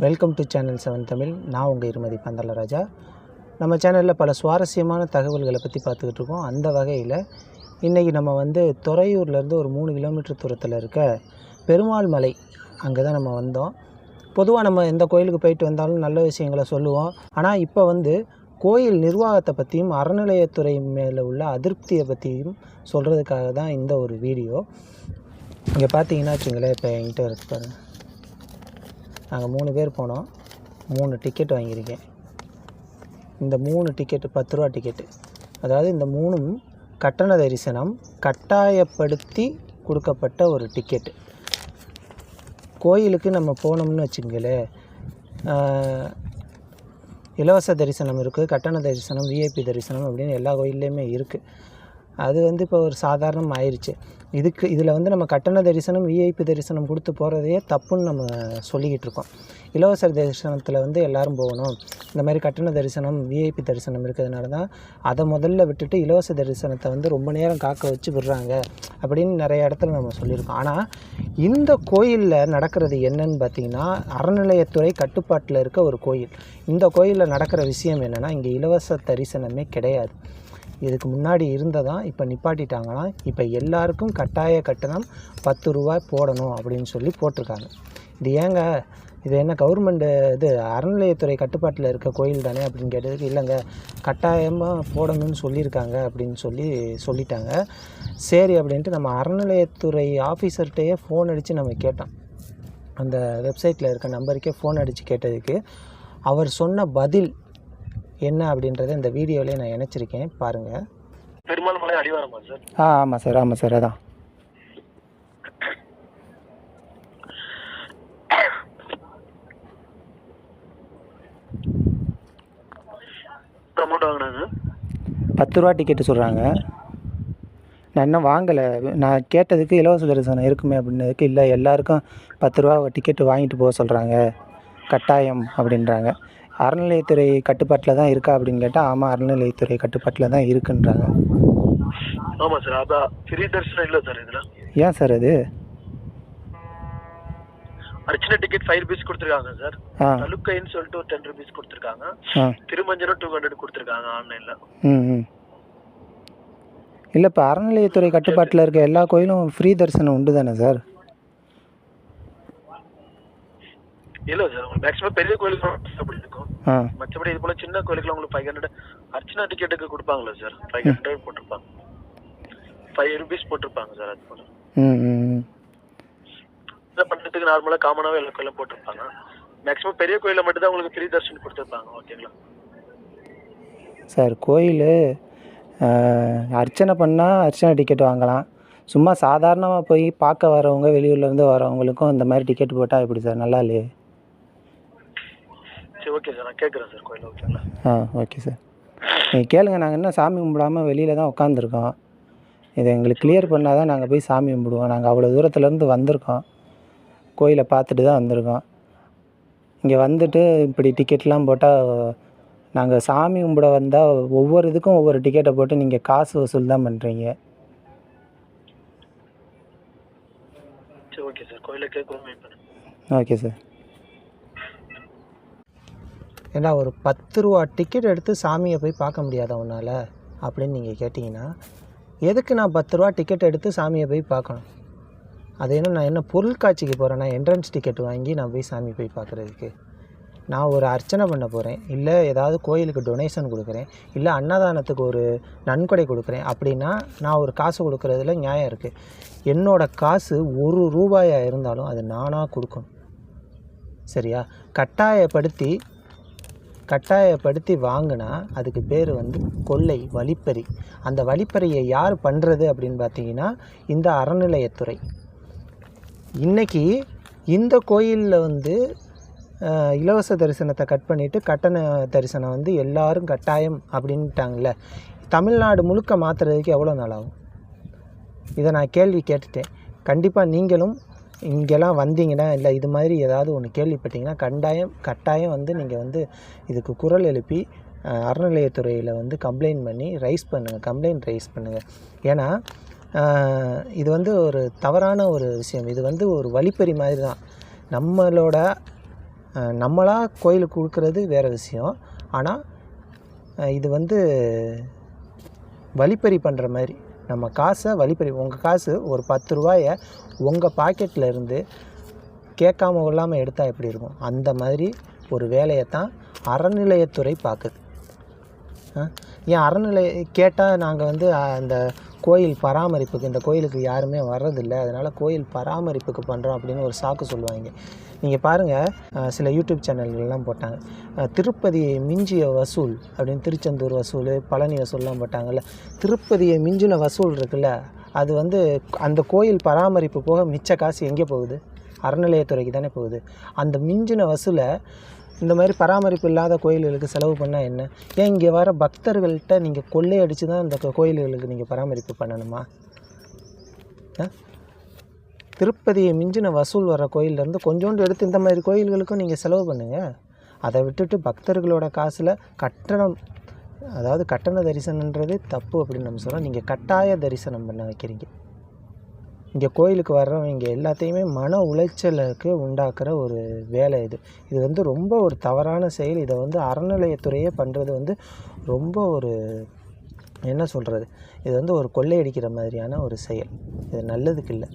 Welcome to channel seven Tamil நான் உங்கள் இருமதி பந்தலராஜா நம்ம சேனலில் பல சுவாரஸ்யமான தகவல்களை பற்றி பார்த்துக்கிட்டு இருக்கோம். அந்த வகையில் இன்றைக்கி நம்ம வந்து துறையூர்லேருந்து ஒரு மூணு கிலோமீட்டர் தூரத்தில் இருக்க பெருமாள் மலை அங்கே தான் நம்ம வந்தோம். பொதுவாக நம்ம எந்த கோயிலுக்கு போயிட்டு வந்தாலும் நல்ல விஷயங்களை சொல்லுவோம். ஆனால் இப்போ வந்து கோயில் நிர்வாகத்தை பற்றியும் அறநிலையத்துறை மேலே உள்ள அதிருப்தியை பற்றியும் சொல்கிறதுக்காக தான் இந்த ஒரு வீடியோ. இங்கே பார்த்தீங்கன்னா வச்சுங்களேன் இப்போ என்கிட்ட இருக்கு பாருங்கள் நாங்கள் மூணு பேர் போனோம். மூணு டிக்கெட் வாங்கியிருக்கேன். இந்த மூணு டிக்கெட்டு பத்து ரூபா டிக்கெட்டு அதாவது இந்த மூணும் கட்டண தரிசனம் கட்டாயப்படுத்தி கொடுக்கப்பட்ட ஒரு டிக்கெட்டு கோயிலுக்கு நம்ம போனோம்னு வச்சுங்களேன் இலவச தரிசனம் இருக்குது கட்டண தரிசனம் விஐபி தரிசனம் அப்படின்னு எல்லா கோயில்லையுமே இருக்குது. அது வந்து இப்போ ஒரு சாதாரணம் ஆயிடுச்சு இதுக்கு இதில் வந்து நம்ம கட்டண தரிசனம் விஐபி தரிசனம் கொடுத்து போகிறதையே தப்புன்னு நம்ம சொல்லிக்கிட்டு இருக்கோம். இலவச தரிசனத்தில் வந்து எல்லாரும் போகணும். இந்த மாதிரி கட்டண தரிசனம் விஐபி தரிசனம் இருக்கிறதுனால தான் அதை முதல்ல விட்டுட்டு இலவச தரிசனத்தை வந்து ரொம்ப நேரம் காக்க வச்சு விடுறாங்க அப்படின்னு நிறைய இடத்துல நம்ம சொல்லியிருக்கோம். ஆனால் இந்த கோயிலில் நடக்கிறது என்னன்னு பார்த்தீங்கன்னா அறநிலையத்துறை கட்டுப்பாட்டில் இருக்க ஒரு கோயில். இந்த கோயிலில் நடக்கிற விஷயம் என்னென்னா இங்கே இலவச தரிசனமே கிடையாது. இதுக்கு முன்னாடி இருந்ததான் இப்போ நிப்பாட்டிட்டாங்கன்னா இப்போ எல்லாருக்கும் கட்டாய கட்டணம் பத்து ரூபாய் போடணும் அப்படின்னு சொல்லி போட்டிருக்காங்க. இது ஏங்க இது என்ன கவர்மெண்ட்டு இது அறநிலையத்துறை கட்டுப்பாட்டில் இருக்க கோயில் தானே அப்படின்னு கேட்டதுக்கு இல்லைங்க கட்டாயமாக போடணும்னு சொல்லியிருக்காங்க அப்படின்னு சொல்லி சொல்லிட்டாங்க. சரி அப்படின்ட்டு நம்ம அறநிலையத்துறை ஆஃபீஸர்கிட்டையே ஃபோன் அடித்து நம்ம கேட்டோம். அந்த வெப்சைட்டில் இருக்க நம்பருக்கே ஃபோன் அடித்து கேட்டதுக்கு அவர் சொன்ன பதில் என்ன அப்படின்றத இந்த வீடியோவிலே நான் இணைச்சிருக்கேன். பாருங்கள் பெருமாள் அடிவாரமா சார்? ஆ ஆமாம் சார் ஆமாம் சார் அதான். பத்து ரூபா டிக்கெட்டு சொல்கிறாங்க நான் இன்னும் வாங்கலை. நான் கேட்டதுக்கு இலவச தரிசனம் இருக்குமே அப்படின்னதுக்கு இல்லை எல்லாருக்கும் பத்து ரூபா டிக்கெட்டு வாங்கிட்டு போக சொல்கிறாங்க கட்டாயம் அப்படின்றாங்க. அறநிலையத்துறை கட்டுப்பாட்டில் தான் இருக்கா அப்படின்னு கேட்டால் ஆமாம் அறநிலையத்துறை கட்டுப்பாட்டில் தான் இருக்குன்றாங்க. ஆமா சார் அதான் ஃப்ரீ தரிசனம் இல்ல சார் இதுல. ஏன் சார் அது? அர்ச்சனை டிக்கெட் ஃபைவ் ருபீஸ் கொடுத்துருக்காங்க சார். தலுக்கைன்னு சொல்லிட்டு ஒரு டென் ருபீஸ் கொடுத்துருக்காங்க. திருமஞ்சனம் டூ ஹண்ட்ரட் கொடுத்துருக்காங்க ஆன்லைன்ல ம் இல்லை இப்போ அறநிலையத்துறை கட்டுப்பாட்டில் இருக்க எல்லா கோயிலும் ஃப்ரீ தரிசனம் உண்டு தானே சார்? இல்ல சார் மேக்ஸிமம் பெரிய கோயிலுக்கு அப்படி இருக்கும். மற்றபடி இது போல சின்ன கோயிலுக்குலாம் உங்களுக்கு ஃபைவ் ஹண்ட்ரட் அர்ச்சனா டிக்கெட்டுக்கு கொடுப்பாங்களா சார் ஃபைவ் ஹண்ட்ரட் போட்டிருப்பாங்க. ஃபைவ் ருபீஸ் போட்டிருப்பாங்க சார் அது போல. ம் ம் ம். இதை பண்ணுறதுக்கு நார்மலாக காமனாகவே எல்லா கோயிலும் போட்டிருப்பாங்க. மேக்ஸிமம் பெரிய கோயிலில் மட்டும் தான் உங்களுக்கு ஃப்ரீ தர்ஷன் கொடுத்துருப்பாங்க ஓகேங்களா சார் கோயில் அர்ச்சனை பண்ணால் அர்ச்சனை டிக்கெட் வாங்கலாம். சும்மா சாதாரணமாக போய் பார்க்க வரவங்க வெளியூர்லேருந்து வரவங்களுக்கும் இந்த மாதிரி டிக்கெட் போட்டால் எப்படி சார் நல்லா இல்லையே? சரி ஓகே சார் நான் கேட்குறேன் சார் கோயில் ஓகேங்களா ஆ ஓகே சார் நீங்கள் கேளுங்க. நாங்கள் இன்னும் சாமி கும்பிடாமல் வெளியில் தான் உட்காந்துருக்கோம் இதை எங்களுக்கு கிளியர் பண்ணால் தான் நாங்கள் போய் சாமி கும்பிடுவோம். நாங்கள் அவ்வளோ தூரத்துலேருந்து வந்திருக்கோம். கோயிலை பார்த்துட்டு தான் வந்திருக்கோம். இங்கே வந்துட்டு இப்படி டிக்கெட்லாம் போட்டால் நாங்கள் சாமி கும்பிட வந்தால் ஒவ்வொரு இதுக்கும் ஒவ்வொரு டிக்கெட்டை போட்டு நீங்கள் காசு வசூல் தான் பண்ணுறீங்க சரி ஓகே சார் கோயிலை கேட்குறோம் வெயிட் பண்ணுங்க. ஓகே சார் ஏன்னா ஒரு பத்து ரூபா டிக்கெட் எடுத்து சாமியை போய் பார்க்க முடியாத உன்னால்? அப்படின்னு நீங்கள் கேட்டிங்கன்னா எதுக்கு நான் பத்து ரூபா டிக்கெட் எடுத்து சாமியை போய் பார்க்கணும்? அது என்ன நான் என்ன பொருட்காட்சிக்கு போகிறேன்னா என்ட்ரன்ஸ் டிக்கெட் வாங்கி நான் போய் சாமி போய் பார்க்குறதுக்கு. நான் ஒரு அர்ச்சனை பண்ண போகிறேன் இல்லை ஏதாவது கோயிலுக்கு டொனேஷன் கொடுக்குறேன். இல்லை அன்னதானத்துக்கு ஒரு நன்கொடை கொடுக்குறேன். அப்படின்னா நான் ஒரு காசு கொடுக்குறதுல நியாயம் இருக்குது என்னோட காசு ஒரு ரூபாயாக இருந்தாலும் அது நானாக கொடுக்கணும். சரியா? கட்டாயப்படுத்தி கட்டாயப்படுத்தி வாங்கினா அதுக்கு பேர் வந்து கொள்ளை வழிப்பறி. அந்த வழிப்பறியை யார் பண்ணுறது அப்படின்னு பார்த்தீங்கன்னா இந்த அறநிலையத்துறை. இன்னைக்கு இந்த கோயிலில் வந்து இலவச தரிசனத்தை கட் பண்ணிவிட்டு கட்டண தரிசனம் வந்து எல்லாரும் கட்டாயம் அப்படின்ட்டாங்கல்ல. தமிழ்நாடு முழுக்க மாற்றுறதுக்கு எவ்வளோ நாள் ஆகும்? இதை நான் கேள்வி கேட்டுட்டேன். கண்டிப்பாக நீங்களும் இங்கெல்லாம் வந்தீங்கன்னா இல்லை இது மாதிரி ஏதாவது ஒன்று கேள்விப்பட்டீங்கன்னா கண்டாயம் கட்டாயம் வந்து நீங்கள் வந்து இதுக்கு குரல் எழுப்பி அறநிலையத்துறையில் வந்து கம்ப்ளைண்ட் பண்ணி ரைஸ் பண்ணுங்கள் கம்ப்ளைண்ட் ரைஸ் பண்ணுங்கள் ஏன்னா இது வந்து ஒரு தவறான ஒரு விஷயம். இது வந்து ஒரு வழிப்பறி மாதிரி தான் நம்மளோட நம்மளாக கோயிலுக்கு கொடுக்குறது வேறு விஷயம். ஆனால் இது வந்து வழிப்பறி பண்ணுற மாதிரி. நம்ம காசை வழிப்பறி உங்கள் காசு ஒரு பத்து ரூபாயை உங்கள் பாக்கெட்டில் இருந்து கேட்காம கொள்ளாமல் எடுத்தால் எப்படி இருக்கும்? அந்த மாதிரி ஒரு வேலையை தான் அறநிலையத்துறை பார்க்குது. ஏன் அறநிலை கேட்டால் நாங்கள் வந்து அந்த கோயில் பராமரிப்புக்கு இந்த கோயிலுக்கு யாருமே வர்றதில்லை. அதனால் கோயில் பராமரிப்புக்கு பண்ணுறோம் அப்படின்னு ஒரு சாக்கு சொல்லுவாங்க. நீங்கள் பாருங்கள் சில யூடியூப் சேனல்கள்லாம் போட்டாங்க. திருப்பதியை மிஞ்சிய வசூல் அப்படின்னு திருச்செந்தூர் வசூல் பழனி வசூல்லாம் போட்டாங்கல்ல. திருப்பதியை மிஞ்சின வசூல் இருக்குல்ல அது வந்து அந்த கோயில் பராமரிப்பு போக மிச்ச காசு எங்கே போகுது? அறநிலையத்துறைக்கு தானே போகுது. அந்த மிஞ்சின வசூலை இந்த மாதிரி பராமரிப்பு இல்லாத கோயில்களுக்கு செலவு பண்ணால் என்ன? ஏன் இங்கே வர பக்தர்கள்ட்ட நீங்கள் கொள்ளையடிச்சு தான் இந்த கோயில்களுக்கு நீங்கள் பராமரிப்பு பண்ணணுமா? திருப்பதியை மிஞ்சின வசூல் வர கோயிலேருந்து கொஞ்சோண்டு எடுத்து இந்த மாதிரி கோயில்களுக்கும் நீங்கள் செலவு பண்ணுங்கள் அதை விட்டுட்டு பக்தர்களோட காசில் கட்டணம் அதாவது கட்டண தரிசனன்றது தப்பு அப்படின்னு நம்ம சொல்கிறோம் நீங்கள் கட்டாய தரிசனம் பண்ண வைக்கிறீங்க. இங்கே கோயிலுக்கு வர்றவங்க எல்லாத்தையுமே மன உளைச்சலுக்கு உண்டாக்குற ஒரு வேலை இது. இது வந்து ரொம்ப ஒரு தவறான செயல். இதை வந்து அறநிலையத்துறையே பண்ணுறது வந்து ரொம்ப ஒரு என்ன சொல்கிறது இது வந்து ஒரு கொள்ளையடிக்கிற மாதிரியான ஒரு செயல். இது நல்லதுக்கு இல்லை.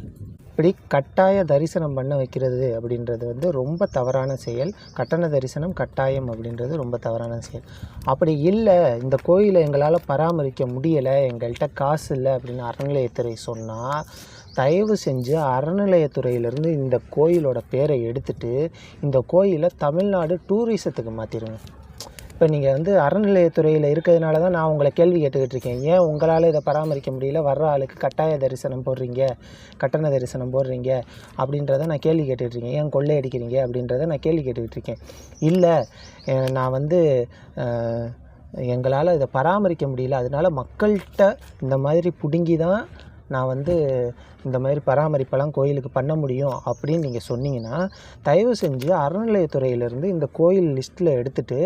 இப்படி கட்டாய தரிசனம் பண்ண வைக்கிறது அப்படின்றது வந்து ரொம்ப தவறான செயல். கட்டண தரிசனம் கட்டாயம் அப்படின்றது ரொம்ப தவறான செயல். அப்படி இல்லை இந்த கோயிலை எங்களால் பராமரிக்க முடியலை எங்கள்கிட்ட காசு இல்லை அப்படின்னு அறநிலையத்துறை சொன்னால் தயவு செஞ்சு அறநிலையத்துறையிலேருந்து இந்த கோயிலோட பேரை எடுத்துட்டு இந்த கோயிலை தமிழ்நாடு டூரிசத்துக்கு மாற்றிடுங்க இப்போ நீங்கள் வந்து அறநிலையத்துறையில் இருக்கிறதுனால தான் நான் உங்களை கேள்வி கேட்டுக்கிட்டு இருக்கேன். ஏன் உங்களால் இதை பராமரிக்க முடியல? வர்ற ஆளுக்கு கட்டாய தரிசனம் போடுறீங்க. கட்டண தரிசனம் போடுறீங்க. அப்படின்றத நான் கேள்வி கேட்டுக்கிட்டு இருக்கேன். ஏன் கொள்ளையடிக்கிறீங்க அப்படின்றத நான் கேள்வி கேட்டுக்கிட்டு இருக்கேன். இல்லை நான் வந்து எங்களால் இதை பராமரிக்க முடியல. அதனால் மக்கள்கிட்ட இந்த மாதிரி பிடுங்கி தான் நான் வந்து இந்த மாதிரி பராமரிப்பெல்லாம் கோயிலுக்கு பண்ண முடியும் அப்படின்னு நீங்கள் சொன்னீங்கன்னா தயவு செஞ்சு அறநிலையத்துறையிலேருந்து இந்த கோயில் லிஸ்ட்டில் எடுத்துகிட்டு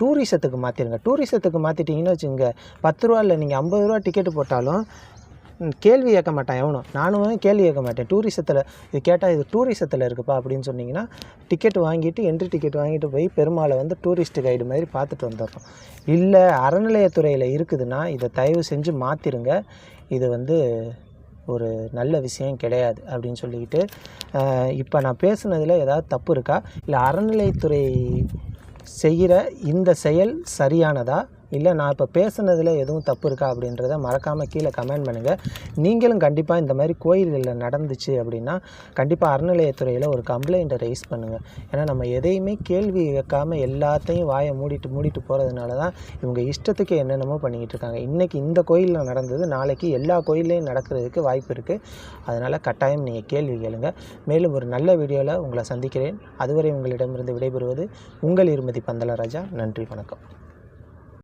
டூரிசத்துக்கு மாற்றிடுங்க டூரிசத்துக்கு மாற்றிட்டீங்கன்னு வச்சுங்க பத்து ரூபா இல்லை நீங்கள் ஐம்பது ரூபா டிக்கெட்டு போட்டாலும் கேள்வி கேட்க மாட்டேன். எவனும்? நானும் கேள்வி கேட்க மாட்டேன். டூரிசத்தில் இது கேட்டால் இது டூரிசத்தில் இருக்குப்பா அப்படின்னு சொன்னிங்கன்னா டிக்கெட் வாங்கிட்டு என்ட்ரி டிக்கெட் வாங்கிட்டு போய் பெருமாளை வந்து டூரிஸ்ட் கைடு மாதிரி பார்த்துட்டு வந்துடுறோம் இல்லை அறநிலையத்துறையில் இருக்குதுன்னா இதை தயவு செஞ்சு மாற்றிருங்க இது வந்து ஒரு நல்ல விஷயம் கிடையாது அப்படின்னு சொல்லிக்கிட்டு இப்போ நான் பேசுனதில் ஏதாவது தப்பு இருக்கா? இல்லை அறநிலைத்துறை செய்கிற இந்த செயல் சரியானதா? இல்லை நான் இப்போ பேசுனதில் எதுவும் தப்பு இருக்கா அப்படின்றத மறக்காமல் கீழே கமெண்ட் பண்ணுங்கள் நீங்களும் கண்டிப்பாக இந்த மாதிரி கோயில்களில் நடந்துச்சு அப்படின்னா கண்டிப்பாக அறநிலையத்துறையில் ஒரு கம்ப்ளைண்ட்டை ரைஸ் பண்ணுங்கள் ஏன்னா நம்ம எதையுமே கேள்வி கேட்காம எல்லாத்தையும் வாயை மூடிட்டு மூடிட்டு போகிறதுனால தான் இவங்க இஷ்டத்துக்கு என்னென்னமோ பண்ணிக்கிட்டு இருக்காங்க. இன்றைக்கி இந்த கோயிலில் நடந்தது நாளைக்கு எல்லா கோயில்லையும் நடக்கிறதுக்கு வாய்ப்பு இருக்குது அதனால் கட்டாயம் நீங்கள் கேள்வி கேளுங்க. மேலும் ஒரு நல்ல வீடியோவில் உங்களை சந்திக்கிறேன். அதுவரை உங்களிடமிருந்து விடைபெறுவது உங்கள் இருமதி பந்தலராஜா நன்றி வணக்கம்.